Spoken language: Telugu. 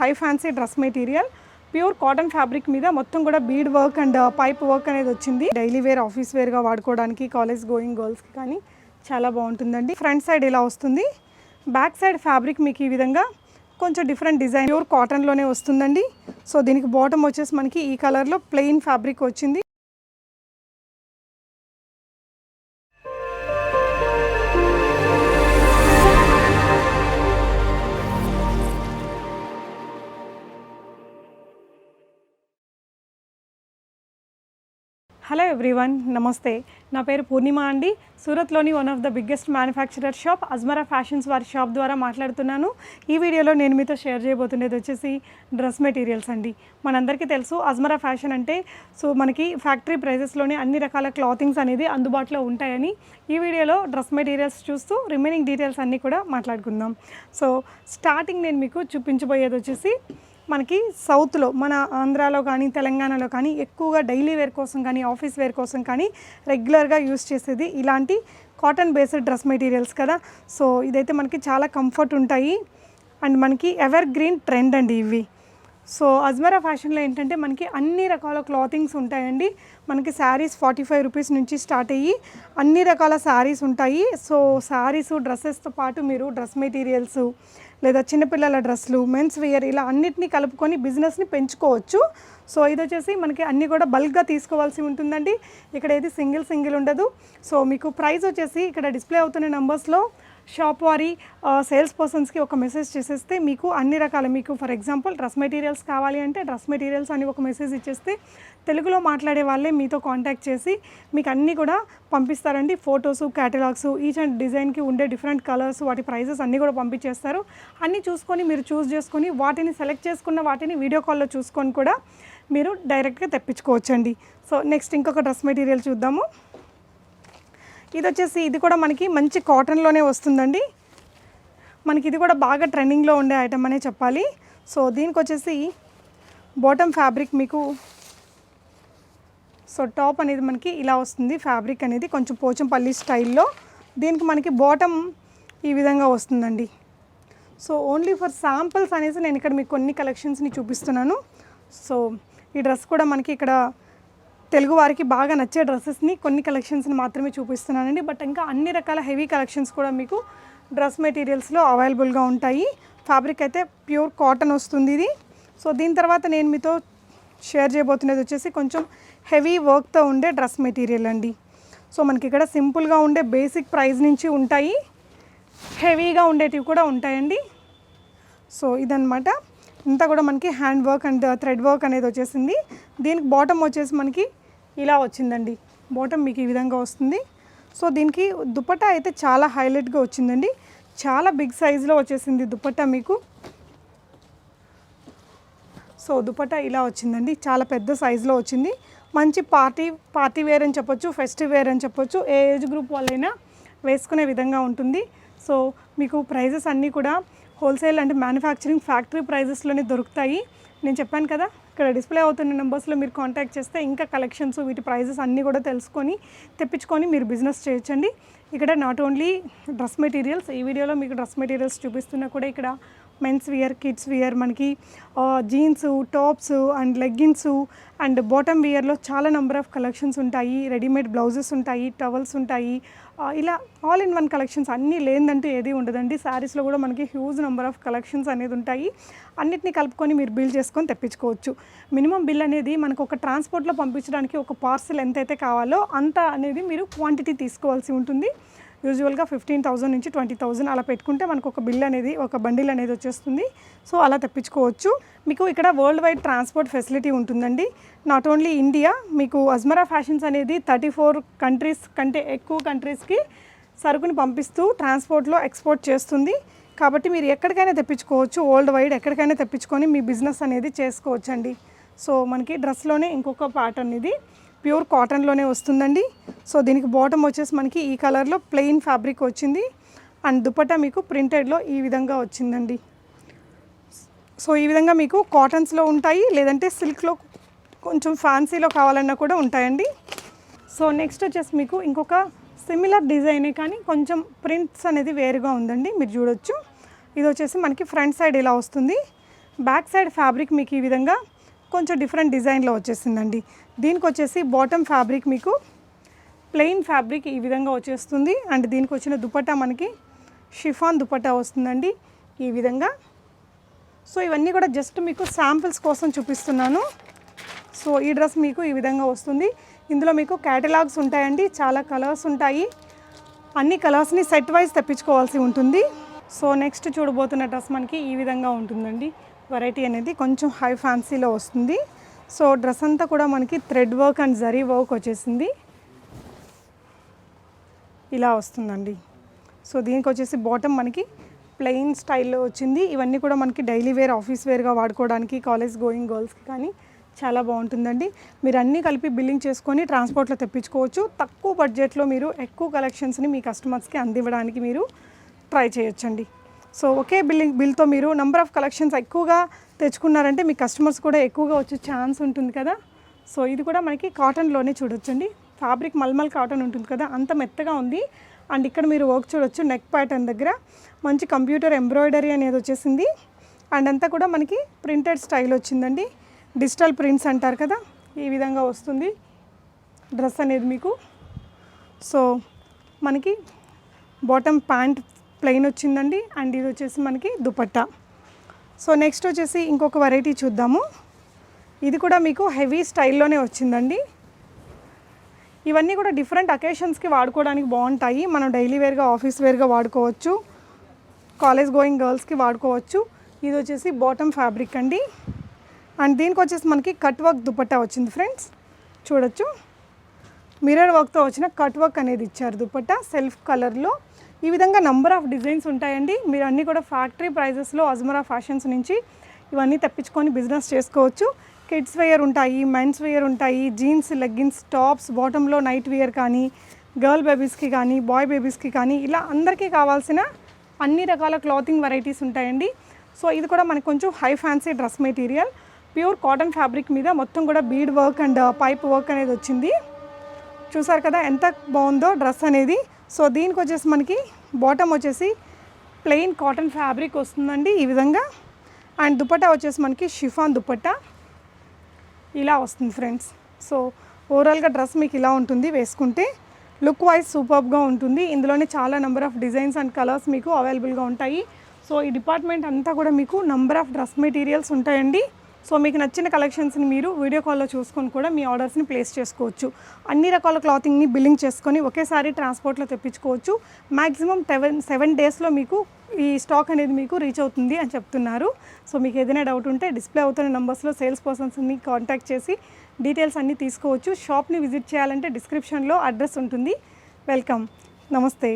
High fancy dress material pure cotton fabric మీద మొత్తం కూడా bead work and pipe work అనేది వచ్చింది. డైలీ వేర్ ఆఫీస్ వేర్గా వాడుకోవడానికి కాలేజ్ గోయింగ్ గర్ల్స్కి కానీ చాలా బాగుంటుందండి. ఫ్రంట్ సైడ్ ఇలా వస్తుంది? బ్యాక్ సైడ్ ఫ్యాబ్రిక్ మీకు ఈ విధంగా కొంచెం డిఫరెంట్ డిజైన్ ప్యూర్ కాటన్లోనే వస్తుందండి. సో దీనికి బాటమ్ వచ్చేసి మనకి ఈ కలర్లో ప్లెయిన్ ఫ్యాబ్రిక్ వచ్చింది. హలో ఎవ్రీవన్ నమస్తే. నా పేరు పూర్ణిమ అండి. సూరత్లోని one of the biggest manufacturer shop Ajmera fashions వారి షాప్ ద్వారా మాట్లాడుతున్నాను. ఈ వీడియోలో నేను మీతో షేర్ చేయబోతున్నది వచ్చేసి డ్రెస్ మెటీరియల్స్ అండి. మనందరికీ తెలుసు అజ్మరా ఫ్యాషన్ అంటే సో మనకి ఫ్యాక్టరీ ప్రైజెస్లోనే అన్ని రకాల క్లాతింగ్స్ అనేది అందుబాటులో ఉంటాయని ఈ వీడియోలో డ్రెస్ మెటీరియల్స్ చూస్తూ రిమైనింగ్ డీటెయిల్స్ అన్నీ కూడా మాట్లాడుకుందాం. సో స్టార్టింగ్ నేను మీకు చూపించబోయేది వచ్చేసి మనకి సౌత్లో మన ఆంధ్రాలో కానీ తెలంగాణలో కానీ ఎక్కువగా డైలీ వేర్ కోసం కానీ ఆఫీస్ వేర్ కోసం కానీ రెగ్యులర్గా యూస్ చేసేది ఇలాంటి కాటన్ బేస్డ్ డ్రెస్ మెటీరియల్స్ కదా. సో ఇదైతే మనకి చాలా కంఫర్ట్ ఉంటాయి. అండ్ మనకి ఎవర్ గ్రీన్ ట్రెండ్ అండి ఇవి. సో అజ్మరా ఫ్యాషన్లో ఏంటంటే మనకి అన్ని రకాల క్లాతింగ్స్ ఉంటాయండి. మనకి శారీస్ ఫార్టీ ఫైవ్ రూపీస్ నుంచి స్టార్ట్ అయ్యి అన్ని రకాల శారీస్ ఉంటాయి. సో శారీస్ డ్రెస్సెస్తో పాటు మీరు డ్రెస్ మెటీరియల్స్ లేదా చిన్నపిల్లల డ్రెస్సులు మెన్స్ వేర్ ఇలా అన్నిటినీ కలుపుకొని బిజినెస్ని పెంచుకోవచ్చు. సో ఇది వచ్చేసి మనకి అన్నీ కూడా బల్క్గా తీసుకోవాల్సి ఉంటుందండి. ఇక్కడ ఏది సింగిల్ సింగిల్ ఉండదు. సో మీకు ప్రైస్ వచ్చేసి ఇక్కడ డిస్ప్లే అవుతున్న నెంబర్స్లో షాప్ వారి సేల్స్ పర్సన్స్కి ఒక మెసేజ్ చేసేస్తే మీకు అన్ని రకాల మీకు ఫర్ ఎగ్జాంపుల్ డ్రెస్ మెటీరియల్స్ కావాలి అంటే డ్రెస్ మెటీరియల్స్ అని ఒక మెసేజ్ ఇచ్చేస్తే తెలుగులో మాట్లాడే వాళ్ళే మీతో కాంటాక్ట్ చేసి మీకు అన్నీ కూడా పంపిస్తారండి. ఫొటోస్ క్యాటలాగ్స్ ఈచ్ అండ్ డిజైన్కి ఉండే డిఫరెంట్ కలర్స్ వాటి ప్రైజెస్ అన్నీ కూడా పంపించేస్తారు. అన్నీ చూసుకొని మీరు చూస్ చేసుకొని వాటిని సెలెక్ట్ చేసుకున్న వాటిని వీడియో కాల్లో చూసుకొని కూడా మీరు డైరెక్ట్గా తెప్పించుకోవచ్చండి. సో నెక్స్ట్ ఇంకొక డ్రెస్ మెటీరియల్ చూద్దాము. ఇది వచ్చేసి ఇది కూడా మనకి మంచి కాటన్లోనే వస్తుందండి. మనకి ఇది కూడా బాగా ట్రెండింగ్లో ఉండే ఐటమ్ అనే చెప్పాలి. సో దీనికి వచ్చేసి బాటమ్ ఫ్యాబ్రిక్ మీకు సో టాప్ అనేది మనకి ఇలా వస్తుంది. ఫ్యాబ్రిక్ అనేది కొంచెం పోచంపల్లి స్టైల్లో దీనికి మనకి బాటమ్ ఈ విధంగా వస్తుందండి. సో ఓన్లీ ఫర్ శాంపుల్స్ అనేసి నేను ఇక్కడ మీకు కొన్ని కలెక్షన్స్ని చూపిస్తున్నాను. సో ఈ డ్రెస్ కూడా మనకి ఇక్కడ తెలుగు వారికి బాగా నచ్చే డ్రెస్సెస్ని కొన్ని కలెక్షన్స్ని మాత్రమే చూపిస్తున్నానండి. బట్ ఇంకా అన్ని రకాల హెవీ కలెక్షన్స్ కూడా మీకు డ్రెస్ మెటీరియల్స్లో అవైలబుల్గా ఉంటాయి. ఫ్యాబ్రిక్ అయితే ప్యూర్ కాటన్ వస్తుంది ఇది. సో దీని తర్వాత నేను మీతో షేర్ చేయబోతున్నది వచ్చేసి కొంచెం హెవీ వర్క్తో ఉండే డ్రెస్ మెటీరియల్ అండి. సో మనకి ఇక్కడ సింపుల్గా ఉండే బేసిక్ ప్రైస్ నుంచి ఉంటాయి. హెవీగా ఉండేటివి కూడా ఉంటాయండి. సో ఇదనమాట ఇంత కూడా మనకి hand work and thread work అనేది వచ్చేసింది. దీనికి బాటమ్ వచ్చేసి మనకి ఇలా వచ్చిందండి. బాటమ్ మీకు ఈ విధంగా వస్తుంది. సో దీనికి దుపట్టా అయితే చాలా హైలైట్గా వచ్చిందండి. చాలా బిగ్ సైజులో వచ్చేసింది దుపట్టా మీకు. సో దుపట్టా ఇలా వచ్చిందండి. చాలా పెద్ద సైజులో వచ్చింది. మంచి పార్టీ పార్టీ వేర్ అని చెప్పొచ్చు ఫెస్టివ్ వేర్ అని చెప్పొచ్చు. ఏ ఏజ్ గ్రూప్ వాళ్ళైనా వేసుకునే విధంగా ఉంటుంది. సో మీకు ప్రైజెస్ అన్నీ కూడా హోల్సేల్ అంటే మ్యానుఫ్యాక్చరింగ్ ఫ్యాక్టరీ ప్రైజెస్లోనే దొరుకుతాయి. నేను చెప్పాను కదా? ఇక్కడ డిస్ప్లే అవుతున్న నెంబర్స్లో మీరు కాంటాక్ట్ చేస్తే ఇంకా కలెక్షన్స్ వీటి ప్రైజెస్ అన్నీ కూడా తెలుసుకొని తెప్పించుకొని మీరు బిజినెస్ చేయొచ్చండి. ఇక్కడ నాట్ ఓన్లీ డ్రెస్ మెటీరియల్స్ ఈ వీడియోలో మీకు డ్రెస్ మెటీరియల్స్ చూపిస్తున్నా కూడా ఇక్కడ మెన్స్ వియర్ కిడ్స్ వియర్ మనకి jeans tops and leggings and bottom వియర్లో చాలా నెంబర్ ఆఫ్ కలెక్షన్స్ ఉంటాయి. రెడీమేడ్ బ్లౌజెస్ ఉంటాయి టవల్స్ ఉంటాయి ఇలా ఆల్ ఇన్ వన్ కలెక్షన్స్ అన్నీ లేదంటూ ఏది ఉండదండి. శారీస్లో కూడా మనకి హ్యూజ్ నెంబర్ ఆఫ్ కలెక్షన్స్ అనేది ఉంటాయి. అన్నిటిని కలుపుకొని మీరు బిల్ చేసుకొని తెప్పించుకోవచ్చు. మినిమం బిల్ అనేది మనకు ఒక ట్రాన్స్పోర్ట్లో పంపించడానికి ఒక పార్సిల్ ఎంతైతే కావాలో అంత అనేది మీరు క్వాంటిటీ తీసుకోవాల్సి ఉంటుంది. యూజువల్గా ఫిఫ్టీన్ థౌసండ్ నుంచి ట్వంటీ థౌజండ్ అలా పెట్టుకుంటే మనకు ఒక బిల్ అనేది ఒక బండిల్ అనేది వచ్చేస్తుంది. సో అలా తెప్పించుకోవచ్చు. మీకు ఇక్కడ వరల్డ్ వైడ్ ట్రాన్స్పోర్ట్ ఫెసిలిటీ ఉంటుందండి. నాట్ ఓన్లీ ఇండియా మీకు అజ్మరా ఫ్యాషన్స్ అనేది థర్టీ ఫోర్ కంట్రీస్ కంటే ఎక్కువ కంట్రీస్కి సరుకుని పంపిస్తూ ట్రాన్స్పోర్ట్లో ఎక్స్పోర్ట్ చేస్తుంది. కాబట్టి మీరు ఎక్కడికైనా తెప్పించుకోవచ్చు వరల్డ్ వైడ్ ఎక్కడికైనా తెప్పించుకొని మీ బిజినెస్ అనేది చేసుకోవచ్చండి. సో మనకి డ్రెస్లోనే ఇంకొక ప్యాటర్న్ ఇది. ప్యూర్ కాటన్లోనే వస్తుందండి. సో దీనికి బాటమ్ వచ్చేసి మనకి ఈ కలర్లో ప్లెయిన్ ఫ్యాబ్రిక్ వచ్చింది. అండ్ దుపట్టా మీకు ప్రింటెడ్లో ఈ విధంగా వచ్చిందండి. సో ఈ విధంగా మీకు కాటన్స్లో ఉంటాయి. లేదంటే సిల్క్లో కొంచెం ఫ్యాన్సీలో కావాలన్నా కూడా ఉంటాయండి. సో నెక్స్ట్ వచ్చేసి మీకు ఇంకొక సిమిలర్ డిజైనే కానీ కొంచెం ప్రింట్స్ అనేది వేరుగా ఉందండి. మీరు చూడొచ్చు. ఇది వచ్చేసి మనకి ఫ్రంట్ సైడ్ ఇలా వస్తుంది. బ్యాక్ సైడ్ ఫ్యాబ్రిక్ మీకు ఈ విధంగా కొంచెం డిఫరెంట్ డిజైన్లో వచ్చేసిందండి. దీనికి వచ్చేసి బాటమ్ ఫ్యాబ్రిక్ మీకు ప్లెయిన్ ఫ్యాబ్రిక్ ఈ విధంగా వచ్చేస్తుంది. అండ్ దీనికి వచ్చిన దుపట్టా మనకి షిఫాన్ దుపట్టా వస్తుందండి ఈ విధంగా. సో ఇవన్నీ కూడా జస్ట్ మీకు శాంపిల్స్ కోసం చూపిస్తున్నాను. సో ఈ డ్రెస్ మీకు ఈ విధంగా వస్తుంది. ఇందులో మీకు క్యాటలాగ్స్ ఉంటాయండి. చాలా కలర్స్ ఉంటాయి. అన్ని కలర్స్ని సెట్ వైజ్ తెప్పించుకోవాల్సి ఉంటుంది. సో నెక్స్ట్ చూడబోతున్న డ్రెస్ మనకి ఈ విధంగా ఉంటుందండి. వెరైటీ అనేది కొంచెం హై ఫ్యాన్సీలో వస్తుంది. సో డ్రెస్ అంతా కూడా మనకి thread work and zari work వచ్చేసింది. ఇలా వస్తుందండి. సో దీనికి వచ్చేసి బాటమ్ మనకి ప్లెయిన్ స్టైల్లో వచ్చింది. ఇవన్నీ కూడా మనకి డైలీ వేర్ ఆఫీస్ వేర్గా వాడుకోవడానికి కాలేజ్ గోయింగ్ గర్ల్స్కి కానీ చాలా బాగుంటుందండి. మీరు అన్నీ కలిపి బిల్లింగ్ చేసుకొని ట్రాన్స్పోర్ట్లో తెప్పించుకోవచ్చు. తక్కువ బడ్జెట్లో మీరు ఎక్కువ కలెక్షన్స్ని మీ కస్టమర్స్కి అందివ్వడానికి మీరు ట్రై చేయొచ్చండి. సో ఒకే బిల్లింగ్ బిల్తో మీరు నెంబర్ ఆఫ్ కలెక్షన్స్ ఎక్కువగా తెచ్చుకున్నారంటే మీ కస్టమర్స్ కూడా ఎక్కువగా వచ్చే ఛాన్స్ ఉంటుంది కదా? సో ఇది కూడా మనకి కాటన్లోనే చూడొచ్చండి. ఫ్యాబ్రిక్ మల్మల్ కాటన్ ఉంటుంది కదా? అంత మెత్తగా ఉంది. అండ్ ఇక్కడ మీరు వర్క్ చూడొచ్చు నెక్ ప్యాటర్న్ దగ్గర. మంచి కంప్యూటర్ ఎంబ్రాయిడరీ అనేది వచ్చేసింది. అండ్ అంతా కూడా మనకి ప్రింటెడ్ స్టైల్ వచ్చిందండి. డిజిటల్ ప్రింట్స్ అంటారు కదా? ఈ విధంగా వస్తుంది డ్రెస్ అనేది మీకు. సో మనకి బాటమ్ ప్యాంట్ ప్లెయిన్ వచ్చిందండి అండ్ ఇది వచ్చేసి మనకి దుపట్టా. సో నెక్స్ట్ వచ్చేసి ఇంకొక వెరైటీ చూద్దాము. ఇది కూడా మీకు హెవీ స్టైల్లోనే వచ్చిందండి. ఇవన్నీ కూడా డిఫరెంట్ అకేషన్స్కి వాడుకోవడానికి బాగుంటాయి. మనం డైలీ వేర్గా ఆఫీస్ వేర్గా వాడుకోవచ్చు. కాలేజ్ గోయింగ్ గర్ల్స్కి వాడుకోవచ్చు. ఇది వచ్చేసి బాటమ్ ఫ్యాబ్రిక్ అండి. అండ్ దీనికి వచ్చేసి మనకి కట్ వర్క్ దుపట్టా వచ్చింది ఫ్రెండ్స్ చూడొచ్చు. మిర్రర్ వర్క్తో వచ్చిన కట్ వర్క్ అనేది ఇచ్చారు దుపట్టా. సెల్ఫ్ కలర్లో ఈ విధంగా నంబర్ ఆఫ్ డిజైన్స్ ఉంటాయండి. మీరు అన్నీ కూడా ఫ్యాక్టరీ ప్రైజెస్లో అజ్మరా ఫ్యాషన్స్ నుంచి ఇవన్నీ తెప్పించుకొని బిజినెస్ చేసుకోవచ్చు. కిడ్స్ వేర్ ఉంటాయి మెన్స్ వేర్ ఉంటాయి జీన్స్ లెగ్గిన్స్ టాప్స్ బాటంలో నైట్ వేర్ కానీ గర్ల్ బేబీస్కి కానీ బాయ్ బేబీస్కి కానీ ఇలా అందరికీ కావాల్సిన అన్ని రకాల క్లాతింగ్ వెరైటీస్ ఉంటాయండి. సో ఇది కూడా మనకు కొంచెం high fancy dress material pure cotton fabric మీద మొత్తం కూడా bead work and pipe work అనేది వచ్చింది. చూసారు కదా ఎంత బాగుందో డ్రెస్ అనేది. సో దీనికి వచ్చేసి మనకి బాటమ్ వచ్చేసి ప్లెయిన్ కాటన్ ఫ్యాబ్రిక్ వస్తుందండి ఈ విధంగా. అండ్ దుపట్టా వచ్చేసి మనకి షిఫాన్ దుపట్టా ఇలా వస్తుంది ఫ్రెండ్స్ సో ఓవరాల్గా డ్రెస్ మీకు ఇలా ఉంటుంది వేసుకుంటే. లుక్ వైజ్ సూపర్గా ఉంటుంది. ఇందులోనే చాలా number of designs and colours మీకు అవైలబుల్గా ఉంటాయి. సో ఈ డిపార్ట్మెంట్ అంతా కూడా మీకు నెంబర్ ఆఫ్ డ్రెస్ మెటీరియల్స్ ఉంటాయండి. సో మీకు నచ్చిన కలెక్షన్స్ని మీరు వీడియో కాల్లో చూసుకొని కూడా మీ ఆర్డర్స్ని ప్లేస్ చేసుకోవచ్చు. అన్ని రకాల క్లాతింగ్ని బిల్లింగ్ చేసుకొని ఒకేసారి ట్రాన్స్పోర్ట్లో తెప్పించుకోవచ్చు. మ్యాక్సిమం సెవెన్ సెవెన్ డేస్లో మీకు ఈ స్టాక్ అనేది మీకు రీచ్ అవుతుంది అని చెప్తున్నారు. సో మీకు ఏదైనా డౌట్ ఉంటే డిస్ప్లే అవుతున్న నెంబర్స్లో సేల్స్ పర్సన్స్ని కాంటాక్ట్ చేసి డీటెయిల్స్ అన్నీ తీసుకోవచ్చు. షాప్ని విజిట్ చేయాలంటే డిస్క్రిప్షన్లో అడ్రస్ ఉంటుంది. వెల్కమ్ నమస్తే